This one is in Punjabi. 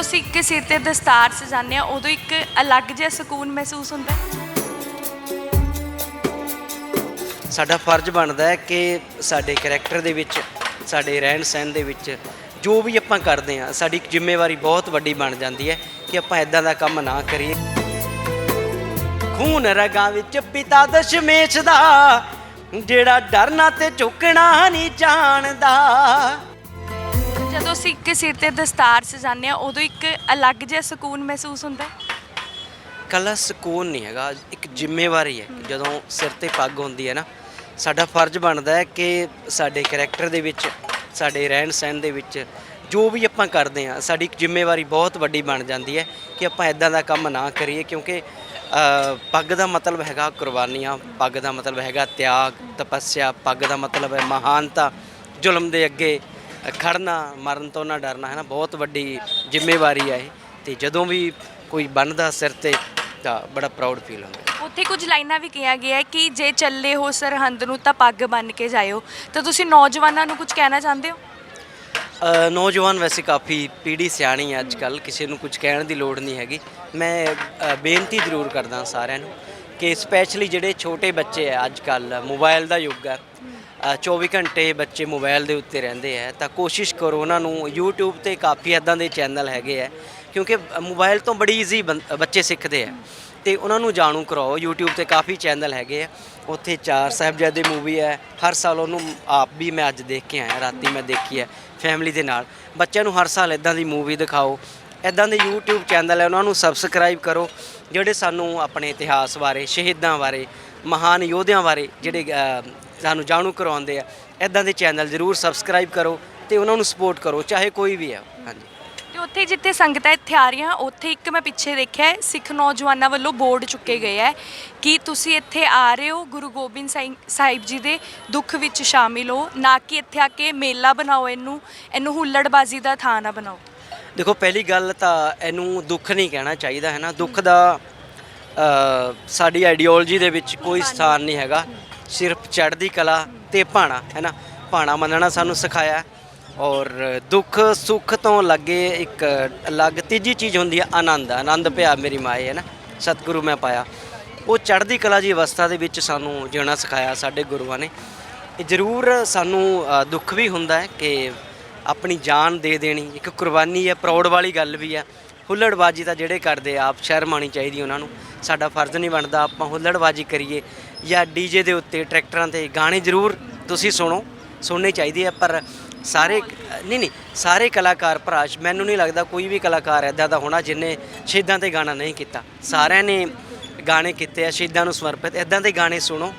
ਜਦੋਂ ਅਸੀਂ ਇੱਕ ਸਿਰ ਤੇ ਦਸਤਾਰ ਸਜਾਉਂਦੇ ਆ ਉਦੋਂ ਇੱਕ ਅਲੱਗ ਜਿਹਾ ਸਕੂਨ ਮਹਿਸੂਸ ਹੁੰਦਾ ਹੈ। ਸਾਡਾ ਫਰਜ਼ ਬਣਦਾ ਹੈ ਕਿ ਸਾਡੇ ਕੈਰੈਕਟਰ ਦੇ ਵਿੱਚ, ਸਾਡੇ ਰਹਿਣ ਸਹਿਣ ਦੇ ਵਿੱਚ ਜੋ ਵੀ ਆਪਾਂ ਕਰਦੇ ਹਾਂ, ਸਾਡੀ ਇੱਕ ਜ਼ਿੰਮੇਵਾਰੀ ਬਹੁਤ ਵੱਡੀ ਬਣ ਜਾਂਦੀ ਹੈ ਕਿ ਆਪਾਂ ਇਦਾਂ ਦਾ ਕੰਮ ਨਾ ਕਰੀਏ। ਖੂਨ ਰਗਾਂ ਵਿੱਚ ਪਿਤਾ ਦਸ਼ਮੇਸ਼ ਦਾ, ਜਿਹੜਾ ਡਰਨਾ ਤੇ ਝੁਕਣਾ ਨਹੀਂ ਜਾਣਦਾ। ਜਦੋਂ ਅਸੀਂ ਇੱਕ ਸਿਰ ਤੇ ਦਸਤਾਰ ਸਜਾਉਂਦੇ ਆ ਉਦੋਂ ਇੱਕ ਅਲੱਗ ਜਿਹਾ ਸਕੂਨ ਮਹਿਸੂਸ ਹੁੰਦਾ ਹੈ? ਕੱਲਾ ਸਕੂਨ ਨਹੀਂ ਹੈਗਾ ਇੱਕ ਜ਼ਿੰਮੇਵਾਰੀ ਹੈ ਜਦੋਂ ਸਿਰ ਤੇ ਪੱਗ ਹੁੰਦੀ ਹੈ ਨਾ ਸਾਡਾ ਫਰਜ਼ ਬਣਦਾ ਹੈ ਕਿ ਸਾਡੇ ਕੈਰੈਕਟਰ ਦੇ ਵਿੱਚ ਸਾਡੇ ਰਹਿਣ ਸਹਿਣ ਦੇ ਵਿੱਚ ਜੋ ਵੀ ਆਪਾਂ ਕਰਦੇ ਹਾਂ ਸਾਡੀ ਇੱਕ ਜ਼ਿੰਮੇਵਾਰੀ ਬਹੁਤ ਵੱਡੀ ਬਣ ਜਾਂਦੀ ਹੈ ਕਿ ਆਪਾਂ ਇਦਾਂ ਦਾ ਕੰਮ ਨਾ ਕਰੀਏ ਕਿਉਂਕਿ ਅ, ਪੱਗ ਦਾ ਮਤਲਬ ਹੈਗਾ ਕੁਰਬਾਨੀਆਂ ਪੱਗ ਦਾ ਮਤਲਬ ਹੈਗਾ ਤਿਆਗ ਤਪੱਸਿਆ ਪੱਗ ਦਾ ਮਤਲਬ ਹੈ ਮਹਾਨਤਾ ਜ਼ੁਲਮ ਦੇ ਅੱਗੇ ਖੜਨਾ ਮਰਨ ਤੋਂ ਨਾ ਡਰਨਾ ਹੈ ਨਾ? ਬਹੁਤ ਵੱਡੀ ਜ਼ਿੰਮੇਵਾਰੀ ਹੈ ਇਹ। ਤੇ ਜਦੋਂ ਵੀ ਕੋਈ ਬਣਦਾ ਸਿਰ ਤੇ ਤਾਂ ਬੜਾ ਪ੍ਰਾਊਡ ਫੀਲ ਹੁੰਦਾ। ਉੱਥੇ ਕੁਝ ਲਾਈਨਾਂ ਵੀ ਕਿਹਾ ਗਿਆ ਹੈ ਕਿ ਜੇ ਚੱਲੇ ਹੋ ਸਰਹੰਦ ਨੂੰ ਤਾਂ ਪੱਗ ਬੰਨ ਕੇ ਜਾਇਓ। ਤਾਂ ਤੁਸੀਂ ਨੌਜਵਾਨਾਂ ਨੂੰ ਕੁਝ ਕਹਿਣਾ ਚਾਹੁੰਦੇ ਹੋ? ਅ, ਨੌਜਵਾਨ ਵੈਸੇ ਕਾਫੀ ਪੀੜ੍ਹੀ ਸਿਆਣੀ ਹੈ ਅੱਜ ਕੱਲ ਕਿਸੇ ਨੂੰ ਕੁਝ ਕਹਿਣ ਦੀ ਲੋੜ ਨਹੀਂ ਹੈਗੀ। ਮੈਂ ਅ, ਬੇਨਤੀ ਜ਼ਰੂਰ ਕਰਦਾ ਸਾਰਿਆਂ ਨੂੰ ਕਿ ਸਪੈਸ਼ਲੀ ਜਿਹੜੇ ਛੋਟੇ ਬੱਚੇ ਆ ਅੱਜ ਕੱਲ ਮੋਬਾਈਲ ਦਾ ਯੁੱਗ ਹੈ 24 ਘੰਟੇ ਬੱਚੇ ਮੋਬਾਈਲ ਦੇ ਉੱਤੇ ਰਹਿੰਦੇ ਆ। ਤਾਂ ਕੋਸ਼ਿਸ਼ ਕਰੋ ਉਹਨਾਂ ਨੂੰ YouTube ਤੇ ਕਾਫੀ ਇਦਾਂ ਦੇ ਚੈਨਲ ਹੈਗੇ ਆ, ਕਿਉਂਕਿ ਮੋਬਾਈਲ ਤੋਂ ਬੜੀ ਈਜ਼ੀ ਬੱਚੇ ਸਿੱਖਦੇ ਆ। ਤੇ ਉਹਨਾਂ ਨੂੰ ਜਾਣੂ ਕਰਾਓ, YouTube ਤੇ ਕਾਫੀ ਚੈਨਲ ਹੈਗੇ ਆ। ਉੱਥੇ ਚਾਰ ਸਾਹਿਬਜ਼ਾਦੇ ਮੂਵੀ ਹੈ ਹਰ ਸਾਲ ਉਹਨੂੰ ਆਪ ਵੀ ਮੈਂ ਅੱਜ ਦੇਖ ਕੇ ਆਇਆ, ਰਾਤੀ ਮੈਂ ਦੇਖੀ ਹੈ ਫੈਮਿਲੀ ਦੇ ਨਾਲ। ਬੱਚਿਆਂ ਨੂੰ ਹਰ ਸਾਲ ਇਦਾਂ ਦੀ ਮੂਵੀ ਦਿਖਾਓ। ਇਦਾਂ ਦੇ YouTube ਚੈਨਲ ਹੈ ਉਹਨਾਂ ਨੂੰ ਸਬਸਕ੍ਰਾਈਬ ਕਰੋ, ਜਿਹੜੇ ਸਾਨੂੰ ਆਪਣੇ ਇਤਿਹਾਸ ਬਾਰੇ, ਸ਼ਹੀਦਾਂ ਬਾਰੇ ਮਹਾਨ ਯੋਧਿਆਂ ਬਾਰੇ ਜਿਹੜੇ ਸਾਨੂੰ ਜਾਣੂ ਕਰਵਾਉਂਦੇ ਆ ਇਦਾਂ ਦੇ ਚੈਨਲ ਜ਼ਰੂਰ ਸਬਸਕ੍ਰਾਈਬ ਕਰੋ ਤੇ ਉਹਨਾਂ ਨੂੰ ਸਪੋਰਟ ਕਰੋ ਚਾਹੇ ਕੋਈ ਵੀ ਹੈ ਹਾਂਜੀ। ਤੇ ਉੱਥੇ ਜਿੱਥੇ ਸੰਗਤਾਂ ਇੱਥੇ ਆ ਰਹੀਆਂ ਉੱਥੇ ਇੱਕ ਮੈਂ ਪਿੱਛੇ ਦੇਖਿਆ ਸਿੱਖ ਨੌਜਵਾਨਾਂ ਵੱਲੋਂ ਬੋਰਡ ਚੁੱਕੇ ਗਏ ਹੈ ਕਿ ਤੁਸੀਂ ਇੱਥੇ ਆ ਰਹੇ ਹੋ ਗੁਰੂ ਗੋਬਿੰਦ ਸਿੰਘ ਸਾਹਿਬ ਜੀ ਦੇ ਦੁੱਖ ਵਿੱਚ ਸ਼ਾਮਿਲ ਹੋ ਨਾ ਕਿ ਇੱਥੇ ਆ ਕੇ ਮੇਲਾ ਬਣਾਓ ਇਹਨੂੰ ਇਹਨੂੰ ਹੁੱਲੜਬਾਜ਼ੀ ਦਾ ਥਾਂ ਨਾ ਬਣਾਓ। ਦੇਖੋ ਪਹਿਲੀ ਗੱਲ ਤਾਂ ਇਹਨੂੰ ਦੁੱਖ ਨਹੀਂ ਕਹਿਣਾ ਚਾਹੀਦਾ ਹੈ ਨਾ? ਦੁੱਖ ਦਾ ਸਾਡੀ ਆਈਡੀਓਲੋਜੀ ਦੇ ਵਿੱਚ ਕੋਈ ਸਥਾਨ ਨਹੀਂ ਹੈਗਾ। ਸਿਰਫ ਚੜ੍ਹਦੀ ਕਲਾ ਤੇ ਭਾਣਾ ਹੈ ਨਾ? ਭਾਣਾ ਮੰਨਣਾ ਸਾਨੂੰ ਸਿਖਾਇਆ। ਔਰ ਦੁੱਖ ਸੁੱਖ ਤੋਂ ਲੱਗੇ ਇੱਕ ਅਲੱਗ ਤੀਜੀ ਚੀਜ਼ ਹੁੰਦੀ ਹੈ ਆਨੰਦ। ਆਨੰਦ ਪਿਆ ਮੇਰੀ ਮਾਏ ਹੈ ਨਾ? ਸਤਿਗੁਰੂ ਮੈਂ ਪਾਇਆ। ਉਹ ਚੜ੍ਹਦੀ ਕਲਾ ਦੀ ਅਵਸਥਾ ਦੇ ਵਿੱਚ ਸਾਨੂੰ ਜਿਉਣਾ ਸਿਖਾਇਆ ਸਾਡੇ ਗੁਰੂਆਂ ਨੇ। ਇਹ ਜ਼ਰੂਰ ਸਾਨੂੰ ਦੁੱਖ ਵੀ ਹੁੰਦਾ ਹੈ ਕਿ ਆਪਣੀ ਜਾਨ ਦੇ ਦੇਣੀ। ਇੱਕ ਕੁਰਬਾਨੀ ਹੈ ਪ੍ਰਾਊਡ ਵਾਲੀ ਗੱਲ ਵੀ ਹੈ। ਹੁੱਲੜਬਾਜੀ ਤਾਂ ਜਿਹੜੇ ਕਰਦੇ ਆ, ਆਪ ਸ਼ਰਮ ਆਉਣੀ ਚਾਹੀਦੀ ਉਹਨਾਂ ਨੂੰ। ਸਾਡਾ ਫਰਜ਼ ਨਹੀਂ ਬਣਦਾ ਆਪਾਂ ਹੁੱਲੜਬਾਜੀ ਕਰੀਏ ਜਾਂ ਡੀਜੇ ਦੇ ਉੱਤੇ ਟਰੈਕਟਰਾਂ ਤੇ ਗਾਣੇ ਜ਼ਰੂਰ ਤੁਸੀਂ ਸੁਣੋ ਸੁਣਨੇ ਚਾਹੀਦੇ ਆ ਪਰ ਸਾਰੇ ਨਹੀਂ ਨਹੀਂ ਸਾਰੇ ਕਲਾਕਾਰ ਭਰਾ ਮੈਨੂੰ ਨਹੀਂ ਲੱਗਦਾ ਕੋਈ ਵੀ ਕਲਾਕਾਰ ਐਦਾਂ ਦਾ ਹੋਣਾ ਜਿਨੇ ਸ਼ਹੀਦਾਂ ਤੇ ਗਾਣਾ ਨਹੀਂ ਕੀਤਾ। ਸਾਰਿਆਂ ਨੇ ਗਾਣੇ ਕੀਤੇ ਆ ਸ਼ਹੀਦਾਂ ਨੂੰ ਸਮਰਪਿਤ ਐਦਾਂ ਦੇ ਗਾਣੇ ਸੁਣੋ।